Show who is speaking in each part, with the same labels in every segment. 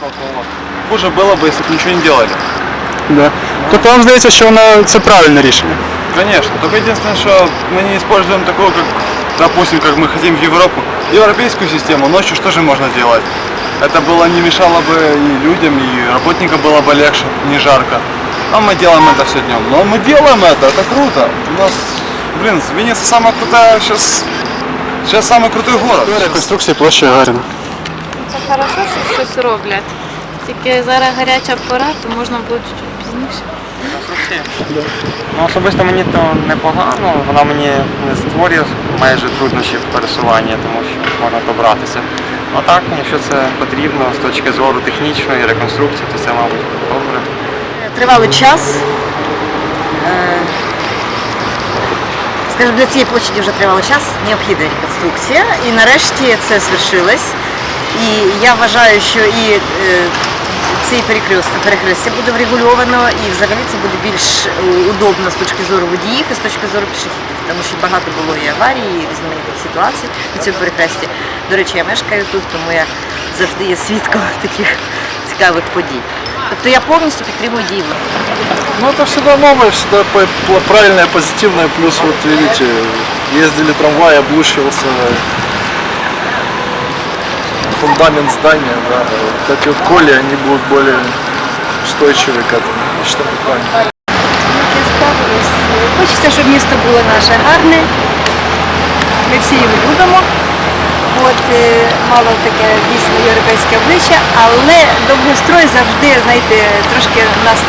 Speaker 1: толково. Хуже было бы, если бы ничего не делали.
Speaker 2: Да. Тобто вам здається, що воно це правильне рішення?
Speaker 1: Конечно. Только единственное, что мы не используем такого, как, допустим, как мы хотим в Европу. Европейскую систему ночью что же можно делать? Это было не мешало бы и людям, и работникам было бы легче, не жарко. А мы делаем это все днем. Но мы делаем это, это круто. У нас, блин, Венеция самая крутая сейчас. Сейчас самый крутой город.
Speaker 2: Реконструкція площі Гагаріна.
Speaker 3: Хорошо, що щось роблять. Тільки зараз гаряча пора, то можна буде чуть пізніше.
Speaker 4: Ну, особисто мені то непогано, вона мені не створює майже труднощів в пересуванні, тому що можна добратися. А так, якщо це потрібно з точки зору технічної реконструкції, то це, мабуть, добре.
Speaker 5: тривалий час. Е, Скажімо, для цієї площаді вже тривалий час необхідна реконструкція. І нарешті це звершилось. І я вважаю, що і е, цей перекрестя, перехрестя буде врегульовано, і взагалі це буде більш е, удобно з точки зору водіїв і з точки зору пішохідів, тому що багато було і аварій, і різноманітних ситуацій на цьому перехресті. До речі, я мешкаю тут, тому я завжди є свідком таких цікавих подій. Тобто я повністю підтримую дії влади.
Speaker 6: Ну, это всегда новое, всегда по- по- правильное, позитивное. Плюс, вот видите, ездили трамвай, облучивался фундамент здания, да. Вот эти вот коли, они будут более устойчивы к этому. Я считаю, это правильно.
Speaker 7: Таке ставилось. Хочеться, щоб місто було наше гарне. Ми всі його любимо. От, е, мало таке дійсно європейське обличчя, але довгострой завжди, знаєте, трошки нас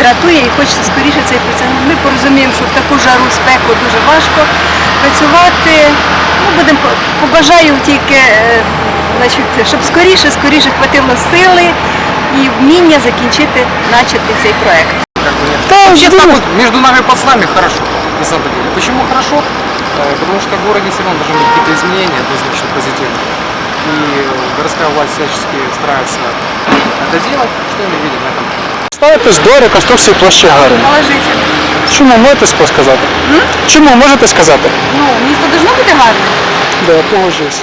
Speaker 7: дратує і хочеться скоріше цей процес. Ми порозуміємо, що в таку жару спеку дуже важко працювати. Ну, будемо по- побажаю тільки, е, значить, щоб скоріше, скоріше хватило сили і вміння закінчити, начати цей проект.
Speaker 8: Вообще так вот между нами пацанами хорошо, на самом деле. Почему хорошо? Э, Потому что в городе все равно должны быть какие-то изменения, однозначно позитивные. И э, городская власть всячески старается это делать. Что мы видим на этом?
Speaker 2: Ставитесь до реконструкції площі Гагаріна.
Speaker 7: Положительно.
Speaker 2: Чому можете сказати? Чому можете сказати?
Speaker 7: Ну, місто должно бути гарне.
Speaker 2: Да, погоджуюсь.